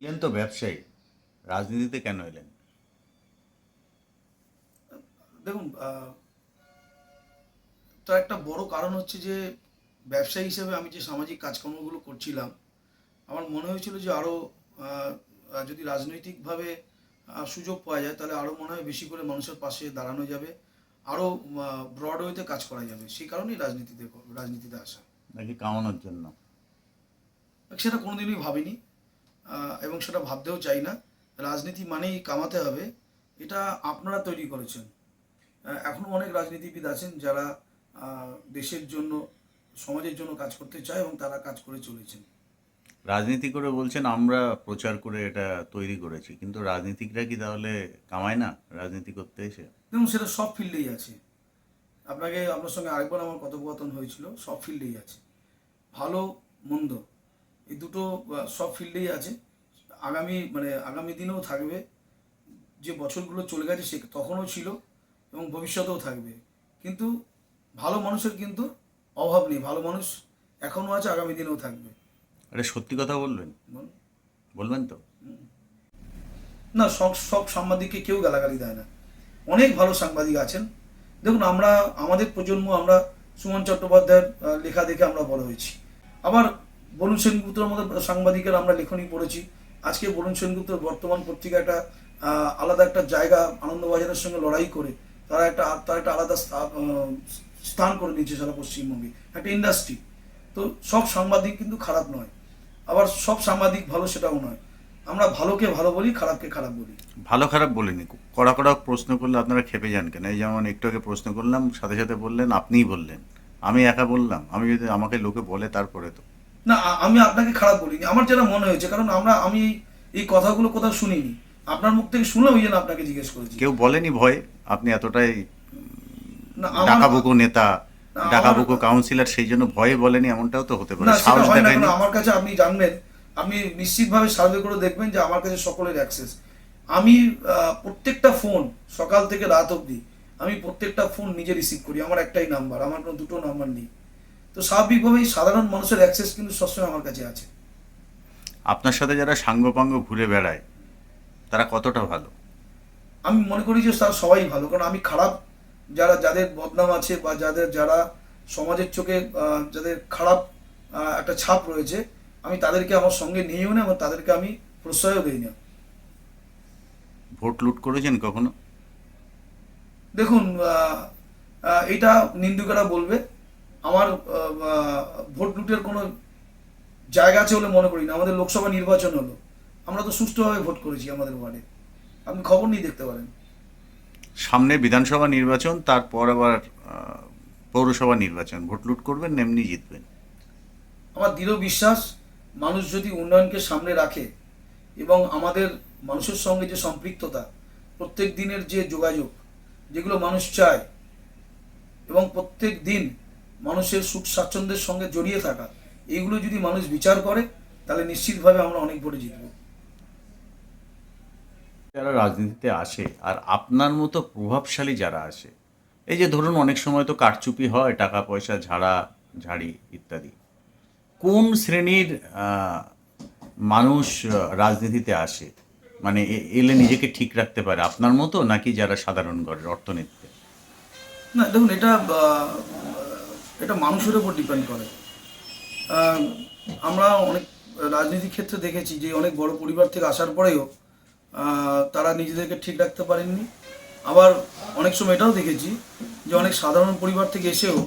এলেন তো ব্যবসায়ী। রাজনীতিতে কেন এলেন? দেখুন তার একটা বড় কারণ হচ্ছে যে ব্যবসায়ী হিসেবে আমি যে সামাজিক কাজকর্মগুলো করছিলাম আমার মনে হয়েছিল যে আরও যদি রাজনৈতিকভাবে সুযোগ পাওয়া যায় তাহলে আরও মনে হয় বেশি করে মানুষের পাশে দাঁড়ানো যাবে আরও ব্রড ওয়েতে কাজ করা যাবে। সেই কারণেই রাজনীতিতে রাজনীতিতে আসা। নাকি কামানোর জন্য? সেটা কোনোদিনই ভাবিনি। এবং সেটা ভাবতেও চাই না। রাজনীতি মানেই কামাতে হবে এটা আপনারা তৈরি করেছেন। আহ, এখনও অনেক রাজনীতিবিদ আছেন যারা দেশের জন্য সমাজের জন্য কাজ করতে চায় এবং তারা কাজ করে চলেছেন। রাজনীতি করে বলছেন আমরা প্রচার করে এটা তৈরি করেছি কিন্তু রাজনীতিকরা কি তাহলে কামায় না রাজনীতি করতে এসে? দেখুন সেটা সব ফিল্ডেই আছে। আপনাকে আপনার সঙ্গে আরেকবার আমার কথোপকথন হয়েছিল সব ফিল্ডেই আছে। ভালো মন্দ। এই দুটো সব ফিল্ডেই আছে। আগামী মানে আগামী দিনেও থাকবে। যে বছরগুলো চলে গেছে সে তখনও ছিল এবং ভবিষ্যতেও থাকবে। কিন্তু ভালো মানুষের কিন্তু অভাব নেই। ভালো মানুষ এখনও আছে আগামী দিনেও থাকবে। আরে সত্যি কথা বলবেন। বলবেন তো? না সব সব সাংবাদিককে কেউ গালাগালি দেয় না। অনেক ভালো সাংবাদিক আছেন। দেখুন আমরা আমাদের প্রজন্ম আমরা সুমন চট্টোপাধ্যায়ের লেখা দেখে আমরা বড় হয়েছি। আবার বরুণ সেনগুপ্তর মতো সাংবাদিকের আমরা লেখনী পড়েছি। আজকে বরুণ সেনগুপ্তর বর্তমান পত্রিকা একটা আলাদা একটা জায়গা আনন্দবাজারের সঙ্গে লড়াই করে, তারা একটা তারা একটা আলাদা স্থা- স্থান করে নিয়েছে সারা পশ্চিমবঙ্গে। একটা ইন্ডাস্ট্রি তো সব সাংবাদিক কিন্তু খারাপ নয়। আবার সব সাংবাদিক ভালো সেটাও নয়। আমরা ভালোকে ভালো বলি, খারাপকে খারাপ বলি। ভালো খারাপ বলিনি। কড়া কড়া প্রশ্ন করলে আপনারা খেপে যান কেন? এই যেমন একটু আগে প্রশ্ন করলাম, সাথে সাথে বললেন, আপনিই বললেন। আমি একা বললাম। আমি যদি আমাকে লোকে বলে তারপরে তো। না আমি আপনাকে খারাপ বলিনি। আমার যেটা মনে হয়েছে কারণ আমরা আমি এই কথাগুলো কোথাও শুনিনি। আপনার মুখ থেকে শুনলাম ওই জন্য আপনাকে জিজ্ঞেস করেছি। কেউ বলেনি ভয়ে? আপনি এতটাই ডাকাবুকো নেতা আমার- ডাকাবুকো কাউন্সিলর সেই জন্য ভয়ে বলেনি এমনটাও তো হতে পারে। সাহস দেখায়নি? আমার কাছে আপনি জানবেন আপনি নিশ্চিতভাবে সার্ভে করে দেখবেন যে আমার কাছে সকলের অ্যাক্সেস আমি প্রত্যেকটা ফোন সকাল থেকে রাত অবধি আমি প্রত্যেকটা ফোন নিজে রিসিভ করি। আমার একটাই নাম্বার আমার কোনো দুটো নাম্বার নেই। তো স্বাভাবিকভাবেই সাধারণ মানুষের অ্যাক্সেস কিন্তু সবসময় আমার কাছে আছে। আপনার সাথে যারা সাঙ্গপাঙ্গ ঘুরে বেড়ায় তারা কতটা ভালো? আমি মনে করি যে তারা সবাই ভালো কারণ আমি খারাপ যারা যাদের বদনাম আছে বা যাদের যারা সমাজের চোখে যাদের খারাপ একটা ছাপ রয়েছে আমি তাদেরকে আমার সঙ্গে নিয়েও না এবং তাদেরকে আমি প্রশ্রয়ও দিই না। ভোট লুট করেছেন কখনো? দেখুন এটা নিন্দুকেরা বলবে আমার ভোট লুটের কোনো জায়গা আছে বলে মনে করি না আমাদের লোকসভা নির্বাচন হলো। আমরা তো সুষ্ঠুভাবে ভোট করেছি আমাদের ওয়ার্ডে। আপনি খবর নিয়ে দেখতে পারেন। সামনে বিধানসভা নির্বাচন তারপর আবার পৌরসভা নির্বাচন। ভোট লুট করবেন এমনি জিতবেন। আমার দৃঢ় বিশ্বাস মানুষ যদি উন্নয়নকে সামনে রাখে এবং আমাদের মানুষের সঙ্গে যে সম্পৃক্ততা প্রত্যেক দিনের যে যোগাযোগ যেগুলো মানুষ চায় এবং প্রত্যেক দিন মানুষের সুখ স্বাচ্ছন্দ্যের সঙ্গে জড়িয়ে থাকা এইগুলো যদি মানুষ বিচার করে তাহলে নিশ্চিতভাবে আমরা অনেক ভোটে জিতব। যারা রাজনীতিতে আসে আর আপনার মতো প্রভাবশালী যারা আসে এই যে ধরুন অনেক সময় তো কারচুপি হয় টাকা পয়সা ঝাড়া ঝাড়ি ইত্যাদি। কোন শ্রেণির আহ, মানুষ রাজনীতিতে আসে? মানে এলে নিজেকে ঠিক রাখতে পারে আপনার মতো নাকি যারা সাধারণ ঘরের অর্থনীতিতে? না দেখুন এটা এটা মানুষের উপর ডিপেন্ড করে। আমরা অনেক রাজনীতির ক্ষেত্রে দেখেছি যে অনেক বড় পরিবার থেকে আসার পরেও তারা নিজেদেরকে ঠিক রাখতে পারেননি। আবার অনেক সময় এটাও দেখেছি যে অনেক সাধারণ পরিবার থেকে এসেও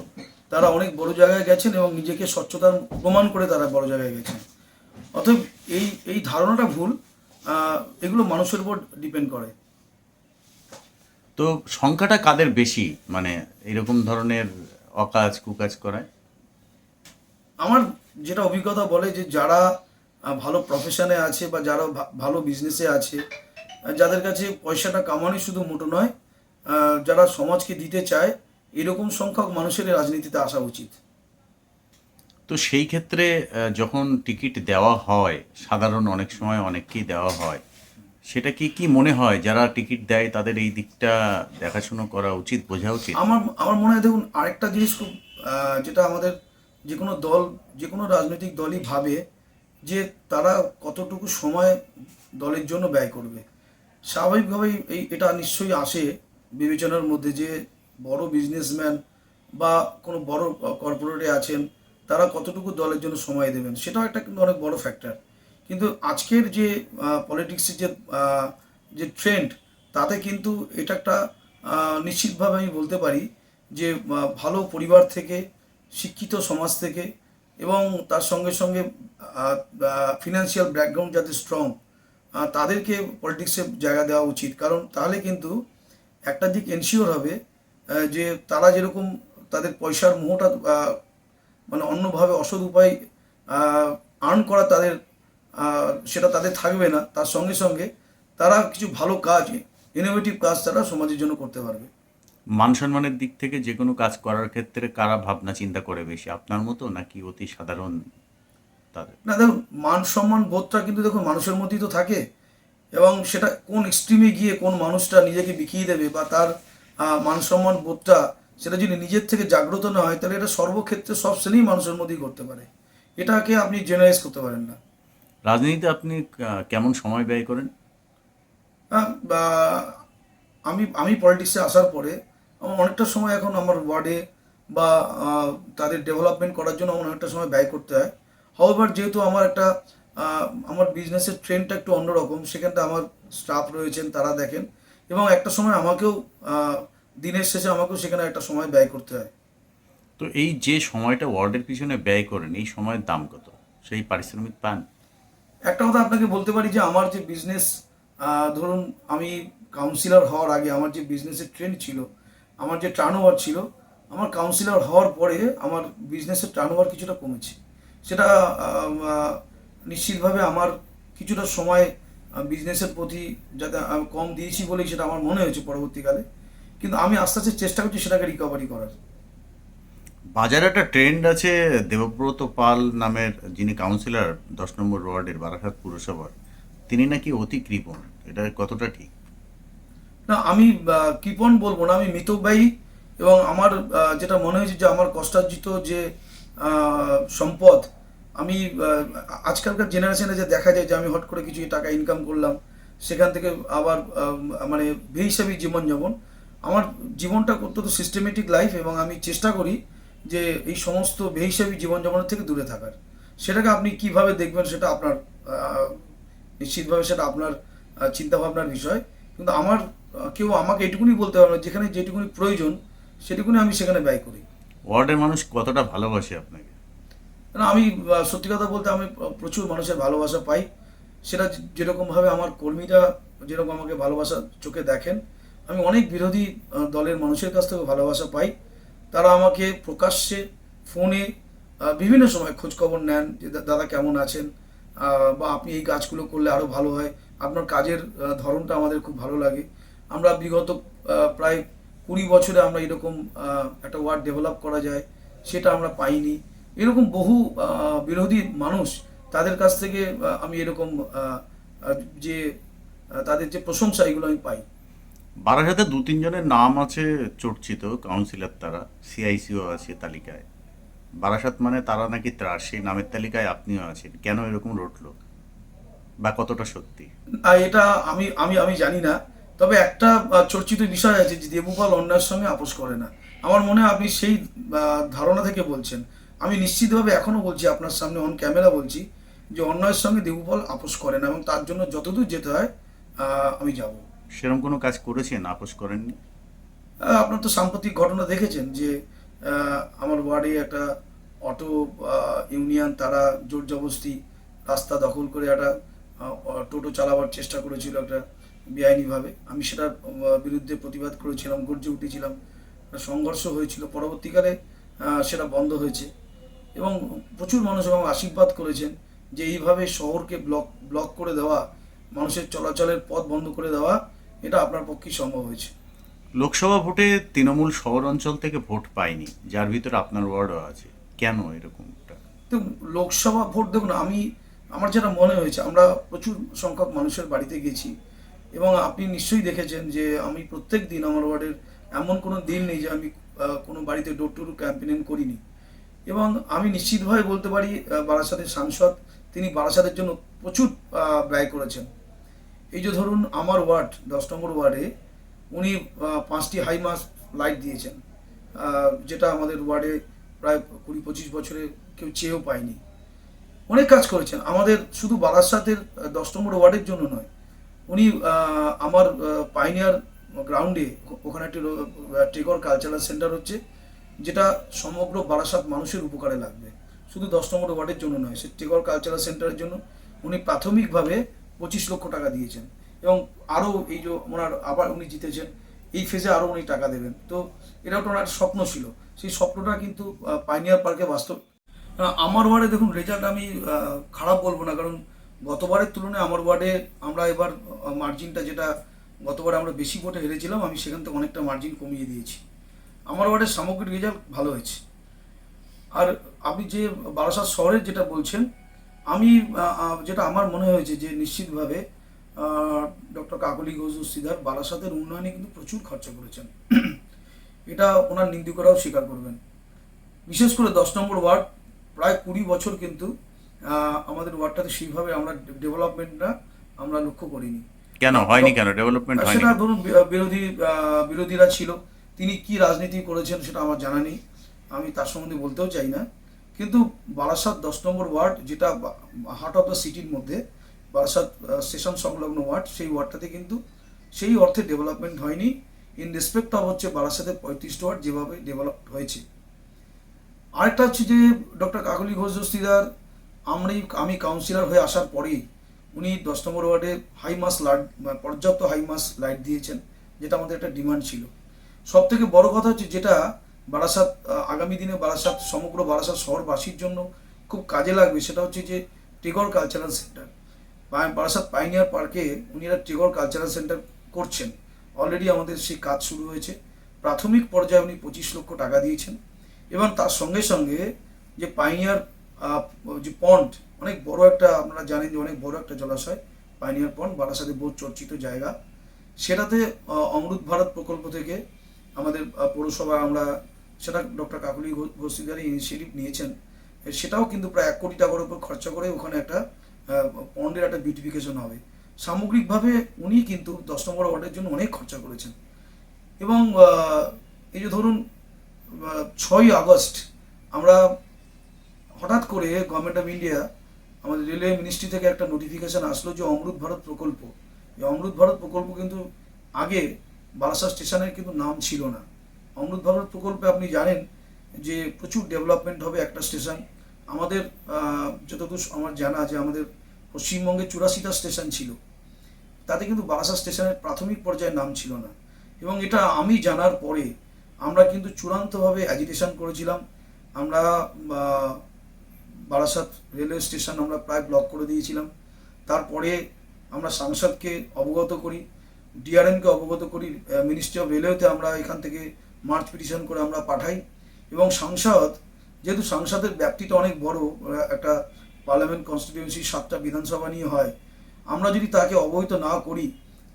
তারা অনেক বড় জায়গায় গেছেন এবং নিজেকে স্বচ্ছতার প্রমাণ করে তারা বড় জায়গায় গেছেন। অতএব এই এই ধারণাটা ভুল এগুলো মানুষের উপর ডিপেন্ড করে। তো সংখ্যাটা কাদের বেশি? মানে এরকম ধরনের অকাজ কুকাজ করায়? আমার যেটা অভিজ্ঞতা বলে যে যারা ভালো প্রফেশনে আছে বা যারা ভালো বিজনেসে আছে যাদের কাছে পয়সাটা কামানোই শুধু মোটো নয় যারা সমাজকে দিতে চায় এরকম সংখ্যক মানুষের রাজনীতিতে আসা উচিত। তো সেই ক্ষেত্রে যখন টিকিট দেওয়া হয় সাধারণ অনেক সময় অনেককেই দেওয়া হয় সেটা কি কি মনে হয় যারা টিকিট দেয় তাদের এই দিকটা দেখাশুনো করা উচিত, বোঝা উচিত? আমার আমার মনে হয় দেখুন, আরেকটা জিনিস খুব যেটা আমাদের যে কোনো দল, যে কোনো রাজনৈতিক দলই ভাবে যে তারা কতটুকু সময় দলের জন্য ব্যয় করবে। স্বাভাবিকভাবেই এই, এটা নিশ্চয়ই আসে বিবেচনার মধ্যে যে বড় বিজনেসম্যান বা কোনো বড় কর্পোরেটে আছেন, তারা কতটুকু দলের জন্য সময় দেবেন, সেটাও একটা কিন্তু অনেক বড় ফ্যাক্টর কিন্তু আজকের যে পলিটিক্সের যে যে ট্রেন্ড তাতে কিন্তু এটা একটা নিশ্চিতভাবে আমি বলতে পারি যে ভালো পরিবার থেকে, শিক্ষিত সমাজ থেকে এবং তার সঙ্গে সঙ্গে ফিনান্সিয়াল ব্যাকগ্রাউন্ড যাতে স্ট্রং তাদেরকে পলিটিক্সে জায়গা দেওয়া উচিত। কারণ তাহলে কিন্তু একটা দিক এনশিওর হবে যে তারা যেরকম তাদের পয়সার মোহটা মানে অন্যভাবে অসৎ উপায় আর্ন করা তাদের সেটা তাদের থাকবে না। তার সঙ্গে সঙ্গে তারা কিছু ভালো কাজ ইনোভেটিভ কাজ তারা সমাজের জন্য করতে পারবে। মান সম্মানের দিক থেকে যে কোনো কাজ করার ক্ষেত্রে কারা ভাবনা চিন্তা করে বেশি? আপনার মতো নাকি অতি সাধারণ তাদের? না দেখুন মান সম্মান বোধটা কিন্তু দেখুন মানুষের মধ্যেই তো থাকে। এবং সেটা কোন এক্সট্রিমে গিয়ে কোন মানুষটা নিজেকে বিকিয়ে দেবে বা তার মান সম্মান বোধটা সেটা যদি নিজের থেকে জাগ্রত না হয় তাহলে এটা সর্বক্ষেত্রে সব শ্রেণির মানুষের মধ্যেই করতে পারে। এটাকে আপনি জেনারেলাইজ করতে পারেন না। রাজনীতিতে আপনি কেমন সময় ব্যয় করেন? হ্যাঁ, বা আমি আমি পলিটিক্সে আসার পরে আমার অনেকটা সময় এখন আমার ওয়ার্ডে বা তাদের ডেভেলপমেন্ট করার জন্য আমার অনেকটা সময় ব্যয় করতে হয়। হাওয়ার যেহেতু আমার একটা আমার বিজনেসের ট্রেন্ডটা একটু অন্যরকম সেখানটা আমার স্টাফ রয়েছেন তারা দেখেন। এবং একটা সময় আমাকেও দিনের শেষে আমাকেও সেখানে একটা সময় ব্যয় করতে হয়। তো এই যে সময়টা ওয়ার্ডের পিছনে ব্যয় করেন এই সময়ের দাম কত? সেই পারিশ্রমিক পান? একটা কথা আপনাকে বলতে পারি যে আমার যে বিজনেস ধরুন আমি কাউন্সিলর হওয়ার আগে আমার যে বিজনেসের ট্রেন্ড ছিল, আমার যে টার্ন ছিল, আমার কাউন্সিলর হওয়ার পরে আমার বিজনেসের টার্ন কিছুটা কমেছে। সেটা নিশ্চিতভাবে আমার কিছুটা সময় বিজনেসের প্রতি যাতে কম দিয়েছি বলেই সেটা আমার মনে হয়েছে পরবর্তীকালে। কিন্তু আমি আস্তে আস্তে চেষ্টা করছি সেটাকে রিকভারি করার। বাজারে একটা ট্রেন্ড আছে দেবব্রত পাল নামের যিনি কাউন্সিলর দশ নম্বর ওয়ার্ডের বারাসাত পুরসভার, তিনি নাকি অতি কৃপণ। এটা কতটা ঠিক? না, আমি কৃপণ বলব না, আমি মিতব্যয়ী এবং আমার যেটা মনে হয়েছে যে আমার কষ্টার্জিত যে সম্পদ, আমি আজকালকার জেনারেশনে যে দেখা যায় যে আমি হট করে কিছু টাকা ইনকাম করলাম, সেখান থেকে আবার মানে বেহিসাবি জীবনযাপন। আমার জীবনটা অত্যন্ত সিস্টেমেটিক লাইফ এবং আমি চেষ্টা করি যে এই সমস্ত বেহিসাবি জীবনযাপনের থেকে দূরে থাকার। সেটাকে আপনি কীভাবে দেখবেন সেটা আপনার নিশ্চিতভাবে সেটা আপনার চিন্তা ভাবনার বিষয়। কিন্তু আমার কেউ আমাকে এটুকুনি বলতে পারবে যেখানে যেটুকুনি প্রয়োজন সেটুকুনি আমি সেখানে ব্যয় করি। ওয়ার্ডের মানুষ কতটা ভালোবাসে আপনাকে? না আমি সত্যি কথা বলতে আমি প্রচুর মানুষের ভালোবাসা পাই। সেটা যেরকমভাবে আমার কর্মীরা যেরকম আমাকে ভালোবাসা চোখে দেখেন আমি অনেক বিরোধী দলের মানুষের কাছ থেকে ভালোবাসা পাই। তারা আমাকে প্রকাশ্যে ফোনে বিভিন্ন সময় খোঁজখবর নেন যে দাদা কেমন আছেন বা আপনি এই কাজগুলো করলে আরও ভালো হয়। আপনার কাজের ধরনটা আমাদের খুব ভালো লাগে। আমরা বিগত প্রায় কুড়ি বছরে আমরা এরকম একটা ওয়ার্ড ডেভেলপ করা যায়, সেটা আমরা পাইনি। এরকম বহু বিরোধী মানুষ তাদের কাছ থেকে আমি এরকম যে তাদের যে প্রশংসা এগুলো আমি পাই। বারাসাতে দু তিনজনের নাম আছে চর্চিত কাউন্সিলর তারা সিআইসিও আছে তালিকায়। বারাসাত মানে তারা নাকি ত্রাস, সেই নামের তালিকায় আপনিও আছেন। কেন এরকম রটলো? বা কতটা সত্যি? এটা আমি আমি আমি জানি না। তবে একটা চর্চিত বিষয় আছে যে দেবুপাল অন্যায়ের সঙ্গে আপোষ করে না। আমার মনে হয় আপনি সেই ধারণা থেকে বলছেন। আমি নিশ্চিতভাবে এখনও বলছি আপনার সামনে অন ক্যামেরা বলছি যে অন্যায়ের সঙ্গে দেবুপাল আপোষ করে না এবং তার জন্য যতদূর যেতে হয় আমি যাব। সেরকম কোনো কাজ করেছেন, আপোষ করেননি? আপনার তো সাম্প্রতিক ঘটনা দেখেছেন যে আমার ওয়ার্ডে একটা অটো ইউনিয়ন, তারা জোর জবস্তি রাস্তা দখল করে একটা টোটো চালাবার চেষ্টা করেছিল একটা বেআইনিভাবে। আমি সেটার বিরুদ্ধে প্রতিবাদ করেছিলাম, গর্জে উঠেছিলাম। সংঘর্ষ হয়েছিল। পরবর্তীকালে সেটা বন্ধ হয়েছে। এবং প্রচুর মানুষ আমাকে আশীর্বাদ করেছেন যে, এইভাবে শহরকে ব্লক ব্লক করে দেওয়া, মানুষের চলাচলের পথ বন্ধ করে দেওয়া এটা আপনার পক্ষে সম্ভব হয়েছে। লোকসভা ভোটে তৃণমূল শহর অঞ্চল থেকে ভোট পায়নি যার ভিতরে আপনার ওয়ার্ডও আছে। কেন এরকমটা তো লোকসভা ভোট দেখুন আমি আমার যেটা মনে হয়েছে আমরা প্রচুর সংখ্যক মানুষের বাড়িতে গেছি এবং আপনি নিশ্চয়ই দেখেছেন যে আমি প্রত্যেক দিন আমার ওয়ার্ডের এমন কোনো দিন নেই যে আমি কোনো বাড়িতে ডোর টু ডোর ক্যাম্পেনিং করিনি। এবং আমি নিশ্চিতভাবে বলতে পারি বারাসাতের সাংসদ তিনি বারাসাতের জন্য প্রচুর ব্যয় করেছেন। এই যে ধরুন আমার ওয়ার্ড, দশ নম্বর ওয়ার্ডে উনি পাঁচটি হাই মাস লাইট দিয়েছেন। যেটা আমাদের ওয়ার্ডে প্রায় কুড়ি পঁচিশ বছরে কেউ চেয়েও পায়নি। অনেক কাজ করেছেন। আমাদের শুধু বারাসাতের দশ নম্বর ওয়ার্ডের জন্য নয়, উনি আমার পাইনিয়ার গ্রাউন্ডে ওখানে একটি টেগর কালচারাল সেন্টার হচ্ছে, যেটা সমগ্র বারাসাত মানুষের উপকারে লাগবে। শুধু দশ নম্বর ওয়ার্ডের জন্য নয়, সে টেগর কালচারাল সেন্টারের জন্য উনি প্রাথমিকভাবে পঁচিশ লক্ষ টাকা দিয়েছেন। এবং আরও এই যে ওনার আবার উনি জিতেছেন, এই ফেজে আরও উনি টাকা দেবেন। তো এটা তো ওনার স্বপ্ন ছিল। সেই স্বপ্নটা কিন্তু পাইনিয়ার পার্কে বাস্তব আমার ওয়ার্ডে দেখুন রেজাল্ট আমি খারাপ বলব না। কারণ গতবারের তুলনায় আমার ওয়ার্ডে আমরা এবার মার্জিনটা যেটা গতবার আমরা বেশি ভোটে হেরেছিলাম, আমি সেখান থেকে অনেকটা মার্জিন কমিয়ে দিয়েছি। আমার ওয়ার্ডের সামগ্রিক রেজাল্ট ভালো হয়েছে। আর আপনি যে বারাসাত শহরের যেটা বলছেন আমি যেটা আমার মনে হয়েছে যে নিশ্চিতভাবে ডক্টর কাকলি ঘোষ সিদ্ধার বারাসাতের উন্নয়নে কিন্তু প্রচুর খরচা করেছেন। এটা ওনার নিন্দুকরাও স্বীকার করবেন। বিশেষ করে দশ নম্বর ওয়ার্ড প্রায় কুড়ি বছর কিন্তু আমাদের ওয়ার্ডটাতে সেইভাবে আমরা ডেভেলপমেন্টটা আমরা লক্ষ্য করিনি। কেন? হয়নি কেন? ডেভেলপমেন্ট হয়নি সেটা ধরুন বিরোধী বিরোধীরা ছিল। তিনি কি রাজনীতি করেছেন সেটা আমার জানা নেই। আমি তার সম্বন্ধে বলতেও চাই না। কিন্তু বারাসাত দশ নম্বর ওয়ার্ড, যেটা হার্ট অফ দ্য সিটির মধ্যে, বারাসাত স্টেশন সংলগ্ন ওয়ার্ড, সেই ওয়ার্ডটাতে কিন্তু সেই অর্থে ডেভেলপমেন্ট হয়নি। ইন রেসপেক্ট অফ হচ্ছে বারাসাতের পঁয়ত্রিশটা ওয়ার্ড যেভাবে ডেভেলপ হয়েছে। আরেকটা হচ্ছে যে ডক্টর কাকলি ঘোষ দস্তিদার আমরাই আমি কাউন্সিলর হয়ে আসার পরেই উনি দশ নম্বর ওয়ার্ডে হাই মাস লাইট পর্যাপ্ত হাই মাস লাইট দিয়েছেন, যেটা আমাদের একটা ডিমান্ড ছিল। সব থেকে বড় কথা হচ্ছে যেটা বারাসাত আগামী দিনে বারাসাত, সমগ্র বারাসাত শহরবাসীর জন্য খুব কাজে লাগবে। সেটা হচ্ছে যে Tagore cultural centre. Barasat pioneer পার্কে উনি একটা টেগর কালচারাল সেন্টার করছেন। অলরেডি আমাদের সেই কাজ শুরু হয়েছে। প্রাথমিক পর্যায়ে উনি পঁচিশ লক্ষ টাকা দিয়েছেন। এবং তার সঙ্গে সঙ্গে যে পাইনিয়ার যে পন্ড, অনেক বড় একটা আপনারা জানেন যে অনেক বড় একটা জলাশয়, পাইনিয়ার পন্ড, বারাসাতে বহু চর্চিত জায়গা। সেটাতে অমৃত ভারত প্রকল্প থেকে আমাদের পৌরসভা আমরা সেটা ডক্টর কাকুলি ঘোষিদারি ইনিশিয়েটিভ নিয়েছেন। সেটাও কিন্তু প্রায় এক কোটি টাকার উপর খরচা করে ওখানে একটা পন্ডের একটা বিউটিফিকেশন হবে। সামগ্রিকভাবে উনি কিন্তু দশ নম্বর ওয়ার্ডের জন্য অনেক খরচা করেছেন। এবং এই যে ধরুন ছয়ই আগস্ট আমরা হঠাৎ করে গভর্নমেন্ট অফ ইন্ডিয়া আমাদের রেলওয়ে মিনিস্ট্রি থেকে একটা নোটিফিকেশান আসলো যে অমৃত ভারত প্রকল্প। এই অমৃত ভারত প্রকল্প কিন্তু আগে বারাসা স্টেশনের কিন্তু নাম ছিল না। অমৃত ভারত প্রকল্পে আপনি জানেন যে প্রচুর ডেভেলপমেন্ট হবে একটা স্টেশন আমাদের যতদূর আমার জানা যে আমাদের পশ্চিমবঙ্গে চুরাশিটা স্টেশন ছিল। তাতে কিন্তু বারাসা স্টেশনের প্রাথমিক পর্যায়ে নাম ছিল না। এবং এটা আমি জানার পরে আমরা কিন্তু চূড়ান্তভাবে অ্যাজিটেশন করেছিলাম। আমরা বারাসাত রেলওয়ে স্টেশন আমরা প্রায় ব্লক করে দিয়েছিলাম। তারপরে আমরা সাংসদকে অবগত করি ডিআরএমকে অবগত করি মিনিস্ট্রি অফ রেলওয়েতে আমরা এখান থেকে মার্চ পিটিশন করে আমরা পাঠাই। এবং সাংসদ, যেহেতু সাংসদের ব্যাপ্তিটা অনেক বড় একটা পার্লামেন্ট কনস্টিটিউয়েন্সি সাতটা বিধানসভা নিয়ে হয়, আমরা যদি তাকে অবহিত না করি,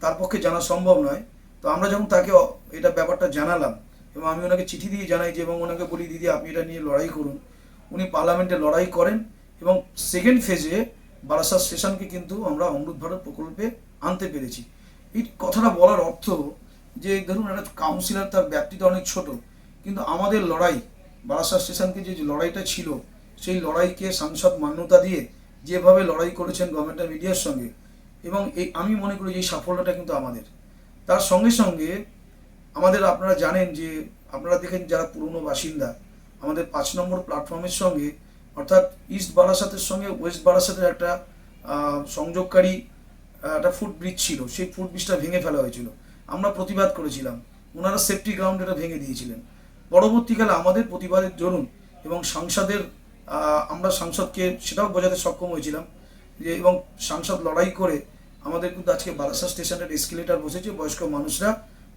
তার পক্ষে জানা সম্ভব নয়। তো আমরা যখন তাকে এটা ব্যাপারটা জানালাম, এবং আমি ওনাকে চিঠি দিয়ে জানাই যে, এবং ওনাকে বলি, দিদি, আপনি এটা নিয়ে লড়াই করুন। উনি পার্লামেন্টে লড়াই করেন, এবং সেকেন্ড ফেজে বারাসাত স্টেশনকে কিন্তু আমরা অমৃত ভারত প্রকল্পে আনতে পেরেছি। এই কথাটা বলার অর্থ যে ধরুন একটা কাউন্সিলর তার ব্যাপ্তিটা অনেক ছোট, কিন্তু আমাদের লড়াই, বারাসাত স্টেশনকে যে লড়াইটা ছিল, সেই লড়াইকে সাংসদ মান্যতা দিয়ে যেভাবে লড়াই করেছেন গভর্নমেন্ট অফ সঙ্গে, এবং এই আমি মনে করি যে সাফল্যটা কিন্তু আমাদের। তার সঙ্গে সঙ্গে আমাদের আপনারা জানেন যে, আপনারা দেখেন যারা পুরনো বাসিন্দা, আমাদের পাঁচ নম্বর প্ল্যাটফর্মের সঙ্গে, অর্থাৎ ইস্ট বারাসাতের সঙ্গে ওয়েস্ট বারাসাতের একটা সংযোগকারী একটা ফুট ব্রিজ ছিল, সেই ফুট ব্রিজটা ভেঙে ফেলা হয়েছিল। আমরা প্রতিবাদ করেছিলাম। ওনারা সেফটি গ্রাউন্ড এটা ভেঙে দিয়েছিলেন। পরবর্তীকালে আমাদের প্রতিবাদের দরুন এবং সাংসদের আমরা সাংসদকে সেটাও বোঝাতে সক্ষম হয়েছিলাম যে এবং সাংসদ লড়াই করে আমাদের কিন্তু আজকে বারাসা স্টেশনের এসকেলেটার বসেছে, বয়স্ক মানুষরা,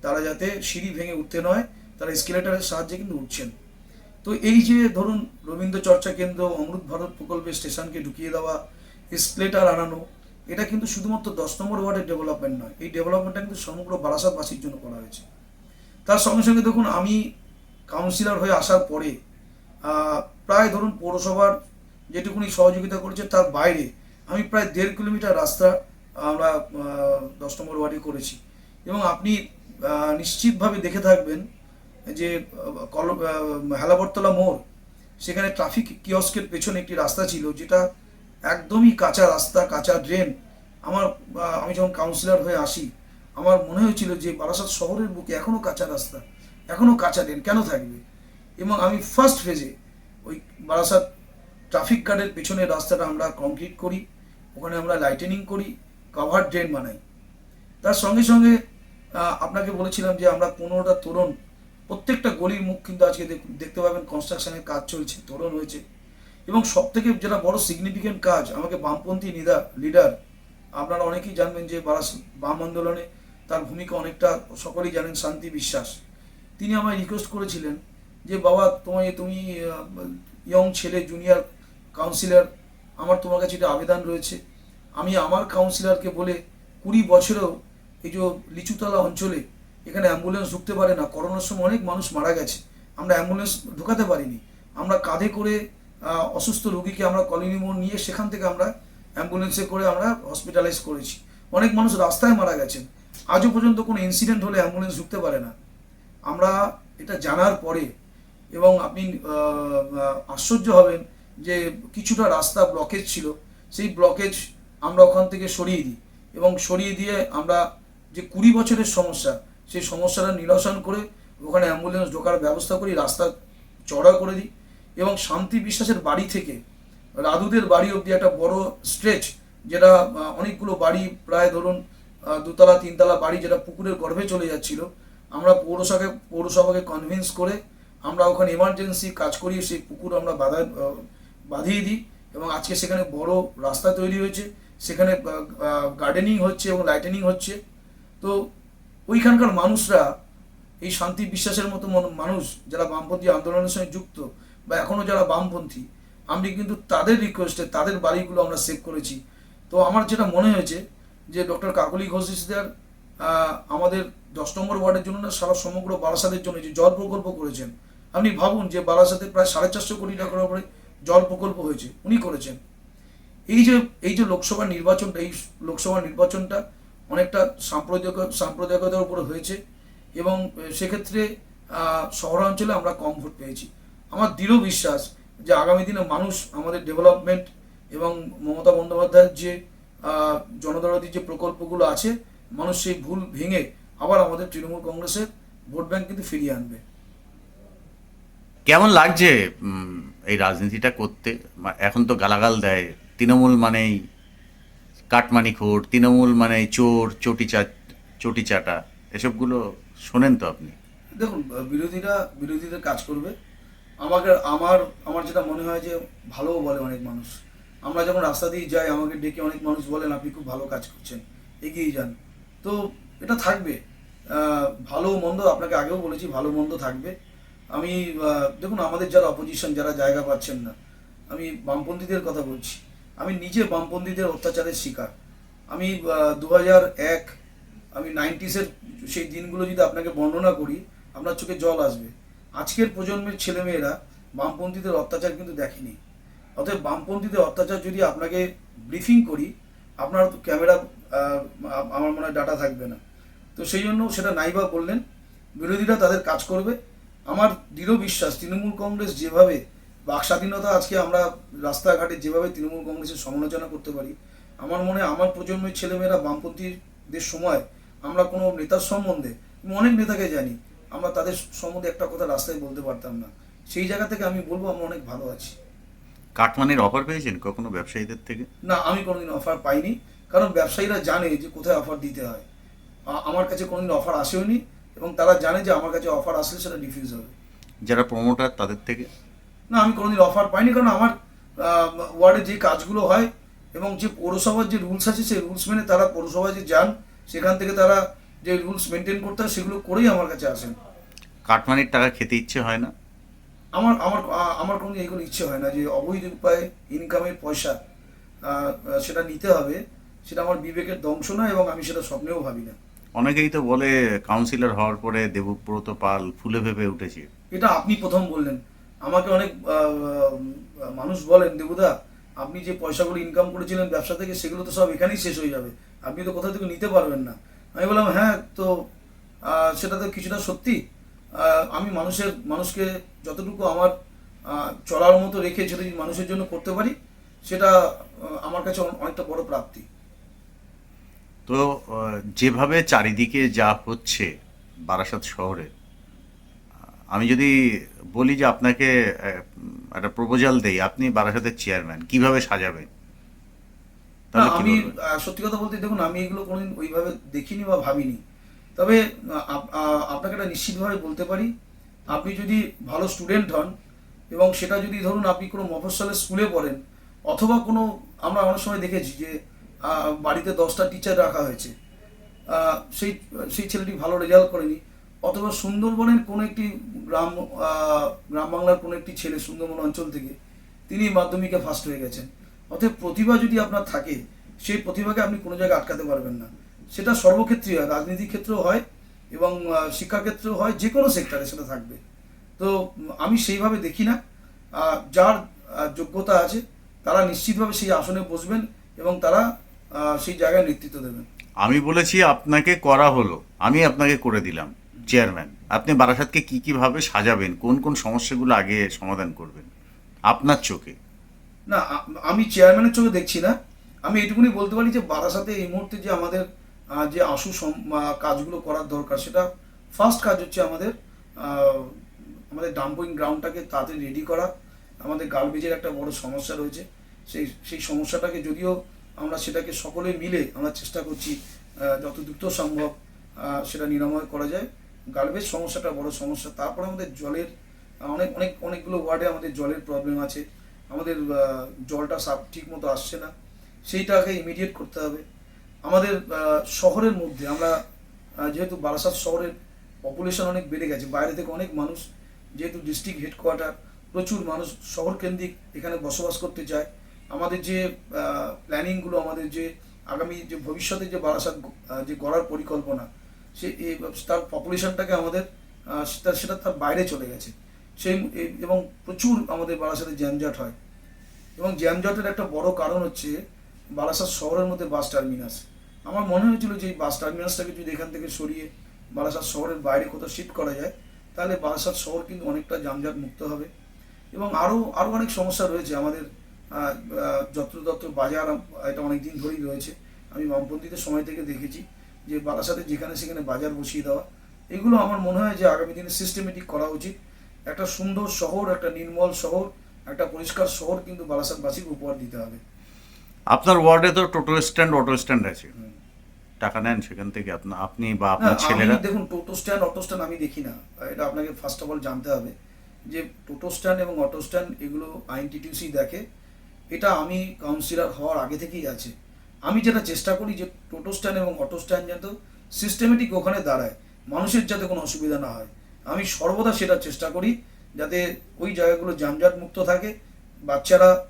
তারা যাতে সিঁড়ি ভেঙে উঠতে নয় তারা এসকেলেটারের সাহায্যে কিন্তু উঠছেন। তো এই যে ধরুন রবীন্দ্র চর্চা কেন্দ্র, অমৃত ভারত প্রকল্পে স্টেশনকে ঢুকিয়ে দেওয়া এসকেলেটার আনানো এটা কিন্তু শুধুমাত্র দশ নম্বর ওয়ার্ডের ডেভেলপমেন্ট নয়। এই ডেভেলপমেন্টটা কিন্তু সমগ্র বারাসাতবাসীর জন্য করা হয়েছে। তার সঙ্গে সঙ্গে দেখুন, আমি কাউন্সিলর হয়ে আসার পরে প্রায় ধরুন পৌরসভার যেটুকুনি সহযোগিতা করেছে তার বাইরে আমি প্রায় দেড় কিলোমিটার রাস্তা আমরা দশ নম্বর ওয়ার্ডে করেছি। এবং আপনি নিশ্চিতভাবে দেখে থাকবেন যে কল হেলাবরতলা মোড়, সেখানে ট্রাফিক কিয়স্কের পেছনে একটি রাস্তা ছিল, যেটা একদমই কাঁচা রাস্তা, কাঁচা ড্রেন আমার আমি যখন কাউন্সিলর হয়ে আসি, আমার মনে হয়েছিল যে বারাসাত শহরের বুকে এখনও কাঁচা রাস্তা এখনও কাঁচা ড্রেন কেন থাকবে? এবং আমি ফার্স্ট ফেজে ওই বারাসাত ট্রাফিক গার্ডের পেছনের রাস্তাটা আমরা কমপ্লিট করি, ওখানে আমরা লাইটেনিং করি কাভার ড্রেন বানাই। তার সঙ্গে সঙ্গে আপনাকে বলেছিলাম যে আমরা পনেরোটা তোরণ, প্রত্যেকটা গলির মুখ কিন্তু আজকে দেখ- দেখতে পাবেন কনস্ট্রাকশনের কাজ চলছে, তোরণ হয়েছে। এবং সব থেকে যেটা বড় সিগনিফিকেন্ট কাজ, আমাকে বামপন্থী নিদা লিডার আপনারা অনেকেই জানবেন যে বারাস, বাম আন্দোলনে তার ভূমিকা অনেকটা সকলেই জানেন, শান্তি বিশ্বাস। তিনি আমায় রিকোয়েস্ট করেছিলেন যে, বাবা, তোমায়, তুমি ইয়ং ছেলে জুনিয়র কাউন্সিলর আমার তোমার কাছে একটা আবেদন রয়েছে। আমি আমার কাউন্সিলরকে বলে কুড়ি বছরেও এই যে লিচুতলা অঞ্চলে এখানে অ্যাম্বুলেন্স ঢুকতে পারে না। করোনার সময় অনেক মানুষ মারা গেছে। আমরা অ্যাম্বুলেন্স ঢুকাতে পারিনি। আমরা কাঁধে করে অসুস্থ রোগীকে আমরা কলোনি মোড় নিয়ে সেখান থেকে আমরা অ্যাম্বুলেন্সে করে আমরা হসপিটালাইজ করেছি। অনেক মানুষ রাস্তায় মারা গেছেন। আজও পর্যন্ত কোনো ইনসিডেন্ট হলে অ্যাম্বুলেন্স ঢুকতে পারে না। আমরা এটা জানার পরে এবং আপনি আশ্চর্য হবেন যে কিছুটা রাস্তা ব্লকেজ ছিল। সেই ব্লকেজ আমরা ওখান থেকে সরিয়ে দিই এবং সরিয়ে দিয়ে আমরা যে কুড়ি বছরের সমস্যা, সেই সমস্যাটা নিরসন করে ওখানে অ্যাম্বুলেন্স ঢোকার ব্যবস্থা করি, রাস্তা চড়া করে দিই। এবং শান্তি বিশ্বাসের বাড়ি থেকে রাধুদের বাড়ি অবধি একটা বড় স্ট্রেচ যেটা অনেকগুলো বাড়ি, প্রায় ধরুন দুতলা, তিনতলা বাড়ি যেটা পুকুরের গর্ভে চলে যাচ্ছিল। আমরা পৌরসভাকে পৌরসভাকে কনভিন্স করে আমরা ওখানে এমার্জেন্সি কাজ করিয়ে সেই পুকুর আমরা বাধা বাঁধিয়ে দিই এবং আজকে সেখানে বড় রাস্তা তৈরি হয়েছে। সেখানে গার্ডেনিং হচ্ছে এবং লাইটেনিং হচ্ছে। তো ওইখানকার মানুষরা এই শান্তি বিশ্বাসের মতো মানুষ যারা বামপন্থী আন্দোলনের সঙ্গে যুক্ত বা এখনও যারা বামপন্থী, আমি কিন্তু তাদের রিকোয়েস্টে তাদের বাড়িগুলো আমরা সেভ করেছি। তো আমার যেটা মনে হয়েছে যে ডক্টর কাকলি ঘোষ ইসদার আমাদের দশ নম্বর ওয়ার্ডের জন্য না সারা সমগ্র বারাসাতের জন্য যে জল প্রকল্প করেছেন, আপনি ভাবুন যে বারাসাতে প্রায় সাড়ে চারশো কোটি টাকার উপরে জল প্রকল্প হয়েছে, উনি করেছেন। এই যে এই যে লোকসভা নির্বাচনটা এই লোকসভা নির্বাচনটা অনেকটা সাম্প্রদায়িক, সাম্প্রদায়িকতার উপরে হয়েছে এবং সেক্ষেত্রে শহরাঞ্চলে আমরা কম ভোট পেয়েছি। আমার দৃঢ় বিশ্বাস যে আগামী দিনে মানুষ আমাদের ডেভেলপমেন্ট এবং মমতা বন্দ্যোপাধ্যায়ের যে আহ, যে প্রকল্পগুলো আছে মানুষ সেই ভুল ভেঙে আবার আমাদের তৃণমূল কংগ্রেসের ভোট ব্যাংক কিন্তু ফিরিয়ে আনবে। কেমন লাগছে এই রাজনীতিটা করতে? এখন তো গালাগাল দেয়। তৃণমূল মানেই কাটমানি খোর তৃণমূল মানেই চোর চটি চা চটি চাটা। এসবগুলো শোনেন তো আপনি? দেখুন বিরোধীরা বিরোধীদের কাজ করবে। আমাকে, আমার আমার যেটা মনে হয় যে ভালোও বলে অনেক মানুষ। আমরা যখন রাস্তা দিয়ে যাই, আমাকে ডেকে অনেক মানুষ বলেন, আপনি খুব ভালো কাজ করছেন। এগিয়ে যান। তো এটা থাকবে। ভালো মন্দ আপনাকে আগেও বলেছি, ভালো মন্দ থাকবে। আমি দেখুন, আমাদের যারা অপোজিশন যারা জায়গা পাচ্ছেন না, আমি বামপন্থীদের কথা বলছি। আমি নিজে বামপন্থীদের অত্যাচারের শিকার। আমি দু এক, আমি নাইনটিসের সেই দিনগুলো যদি আপনাকে বর্ণনা করি, আপনার চোখে জল আসবে। আজকের প্রজন্মের ছেলেমেয়েরা বামপন্থীদের অত্যাচার কিন্তু দেখেনি। অতএব বামপন্থীদের অত্যাচার যদি আপনাকে ব্রিফিং করি, আপনার তো ক্যামেরা আমার মনে হয় ডাটা থাকবে না। তো সেই জন্য সেটা নাইবা বললেন, বিরোধীরা তাদের কাজ করবে। আমার দৃঢ় বিশ্বাস, তৃণমূল কংগ্রেস যেভাবে বাক স্বাধীনতা আজকে আমরা রাস্তাঘাটে যেভাবে তৃণমূল কংগ্রেসের সমালোচনা করতে পারি, আমার মনে আমার প্রজন্মের ছেলেমেয়েরা বামপন্থীদের সময় আমরা কোনো নেতার সম্বন্ধে অনেক নেতাকে জানি আমরা তাদের সম্বন্ধে একটা কথা রাস্তায় বলতে পারতাম না। সেই জায়গা থেকে আমি বলব আমরা অনেক ভালো আছি। কাটমানির অফার পেয়েছেন কখনো ব্যবসায়ীদের থেকে? না আমি কোনোদিন অফার পাইনি। কারণ ব্যবসায়ীরা জানে যে কোথায় অফার দিতে হয়। আমার কাছে কোনোদিন অফার আসেও নি এবং তারা জানে যে আমার কাছে অফার আসলে সেটা ডিফিউজ হবে। যারা প্রমোটার তাদের থেকে? না আমি কোনোদিন অফার পাইনি কারণ আমার ওয়ার্ডে যে কাজগুলো হয় এবং যে পৌরসভার যে রুলস আছে সেই রুলস মেনে তারা পৌরসভায় যে যান সেখান থেকে তারা যে রুলস মেনটেন করতে হয় সেগুলো করেই আমার কাছে আসেন। কাটমানির টাকা খেতে ইচ্ছে হয় না? আমার আমার আমার কোনো এইগুলো ইচ্ছে হয় না যে অবৈধ উপায়ে ইনকামের পয়সা সেটা নিতে হবে সেটা আমার বিবেকের ধ্বংস না এবং আমি সেটা স্বপ্নেও ভাবি না। অনেকেই তো বলে কাউন্সিলর হওয়ার পরে দেবব্রত পাল ফুলে ভেবে উঠেছে। এটা আপনি প্রথম বললেন। আমাকে অনেক মানুষ বলেন দেবুদা আপনি যে পয়সাগুলো ইনকাম করেছিলেন ব্যবসা থেকে সেগুলো তো সব এখানেই শেষ হয়ে যাবে। আপনি তো কোথাও থেকে নিতে পারবেন না। আমি বললাম হ্যাঁ তো সেটা তো কিছুটা সত্যি। আমি মানুষের, মানুষকে যতটুকু আমার চলার মতো রেখে যদি মানুষের জন্য করতে পারি, সেটা আমার কাছে অনেকটা বড় প্রাপ্তি। তো যেভাবে চারিদিকে যা হচ্ছে বারাসাত শহরে আমি যদি বলি যে আপনাকে একটা প্রপোজাল দেই, আপনি বারাসাতের চেয়ারম্যান, কীভাবে সাজাবেন? না আমি? সত্যি কথা বলতে দেখুন আমি এগুলো কোনোদিন ওইভাবে দেখিনি বা ভাবিনি। তবে আপনাকে এটা নিশ্চিতভাবে বলতে পারি আপনি যদি ভালো স্টুডেন্ট হন এবং সেটা যদি ধরুন আপনি কোনো মফস্বলের স্কুলে পড়েন অথবা কোনো আমরা অনেক সময় দেখেছি যে বাড়িতে দশটা টিচার রাখা হয়েছে। সেই সেই ছেলেটি ভালো রেজাল্ট করেনি অথবা সুন্দরবনের কোনো একটি গ্রাম গ্রাম বাংলার কোনো একটি ছেলে সুন্দরবন অঞ্চল থেকে তিনি মাধ্যমিকে ফার্স্ট হয়ে গেছেন। অতএব প্রতিভা যদি আপনার থাকে, সেই প্রতিভাকে আপনি কোনো জায়গায় আটকাতে পারবেন না। সেটা সর্বক্ষেত্রেই হয়, রাজনীতির ক্ষেত্রেও হয় এবং শিক্ষাক্ষেত্রেও হয় যে কোনো সেক্টরে সেটা থাকবে। তো, আমি সেইভাবে দেখি না। যার যোগ্যতা আছে, তারা নিশ্চিতভাবে সেই আসনে বসবেন এবং তারা সেই জায়গায় নেতৃত্ব দেবেন। আমি বলেছি আপনাকে করা হলো, আমি আপনাকে করে দিলাম, চেয়ারম্যান। আপনি বারাসাতকে কি কীভাবে সাজাবেন, কোন কোন সমস্যাগুলো আগে সমাধান করবেন, আপনার চোখে। না আমি চেয়ারম্যানের চোখে দেখছি না। আমি এটুকুনি বলতে পারি যে বারাসাতে এই মুহূর্তে যে আমাদের যে আশু কাজগুলো করার দরকার, সেটা ফার্স্ট কাজ হচ্ছে আমাদের আমাদের ডাম্পিং গ্রাউন্ডটাকে তাড়াতাড়ি রেডি করা। আমাদের গার্বেজের একটা বড় সমস্যা রয়েছে। সেই সেই সমস্যাটাকে যদিও আমরা সেটাকে সকলে মিলে আমরা চেষ্টা করছি যত দ্রুত সম্ভব সেটা নিরাময় করা যায়। গার্বেজ সমস্যাটা বড় সমস্যা। তারপরে আমাদের জলের, অনেক অনেক, অনেকগুলো ওয়ার্ডে আমাদের জলের প্রবলেম আছে। আমাদের জলটা সাফ ঠিক মতো আসছে না। সেইটাকে ইমিডিয়েট করতে হবে। আমাদের শহরের মধ্যে আমরা যেহেতু বারাসাত শহরের পপুলেশন অনেক বেড়ে গেছে, বাইরে থেকে অনেক মানুষ, যেহেতু ডিস্ট্রিক্ট হেডকোয়ার্টার প্রচুর মানুষ শহর কেন্দ্রিক এখানে বসবাস করতে চায়। আমাদের যে প্ল্যানিংগুলো আমাদের যে আগামী যে ভবিষ্যতে যে বারাসাত যে গড়ার পরিকল্পনা, সে তার পপুলেশনটাকে আমাদের সেটা তার বাইরে চলে গেছে। সেই এবং প্রচুর আমাদের বারাসাতে জ্যামজট হয়। এবং জ্যামজটের একটা বড় কারণ হচ্ছে বারাসাত শহরের মধ্যে বাস টার্মিনাস। আমার মনে হয়েছিল যে এই বাস টার্মিনাসটাকে যদি এখান থেকে সরিয়ে বারাসাত শহরের বাইরে কোথাও শিফট করা যায়, তাহলে বারাসাত শহর কিন্তু অনেকটা জামজাট মুক্ত হবে। এবং আরও আরও অনেক সমস্যা রয়েছে আমাদের যত্রতত্র বাজার এটা অনেক দিন ধরেই রয়েছে। আমি বামপন্থীদের সময় থেকে দেখেছি যে বারাসাতে যেখানে সেখানে বাজার বসিয়ে দেওয়া, এগুলো আমার মনে হয় যে আগামী দিনে সিস্টেমেটিক করা উচিত। একটা সুন্দর শহর একটা নির্মল শহর একটা পরিষ্কার শহর কিন্তু বারাসাতবাসীকে উপহার দিতে হবে। আপনার ওয়ার্ডে তো টোটো স্ট্যান্ড অটো স্ট্যান্ড আছে। টাকা নেন সেখান থেকে। আপনা আপনি বা আপনার ছেলেরা দেখুন টোটো স্ট্যান্ড অটো স্ট্যান্ড আমি দেখি না। এটা আপনাকে ফার্স্ট অফ অল জানতে হবে যে টোটো স্ট্যান্ড এবং অটো স্ট্যান্ড এগুলো আইনটিটিউসি দেখে। এটা আমি কাউন্সিলর হওয়ার আগে থেকেই আছে। আমি যেটা চেষ্টা করি যে টোটো স্ট্যান্ড এবং অটো স্ট্যান্ড যাতে সিস্টেমেটিক ওখানে দাঁড়ায়। মানুষের যাতে কোনো অসুবিধা না হয়। আমি সর্বদা সেটা চেষ্টা করি যাতে ওই জায়গাগুলো যানজট মুক্ত থাকে। বাচ্চারা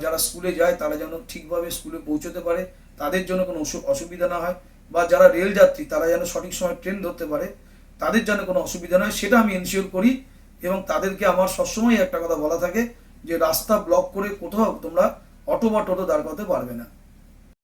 যারা স্কুলে যায়, তারা যেন ঠিকভাবে স্কুলে পৌঁছতে পারে। তাদের জন্য কোনো অসু- অসুবিধা না হয়। বা যারা রেল যাত্রী, তারা যেন সঠিক সময় ট্রেন ধরতে পারে। তাদের যেন কোনো অসুবিধা নয়, সেটা আমি এনশিওর করি। এবং তাদেরকে আমার সবসময় একটা কথা বলা থাকে যে, রাস্তা ব্লক করে কোথাও তোমরা অটো বা টোটো দাঁড় করাতে পারবে না।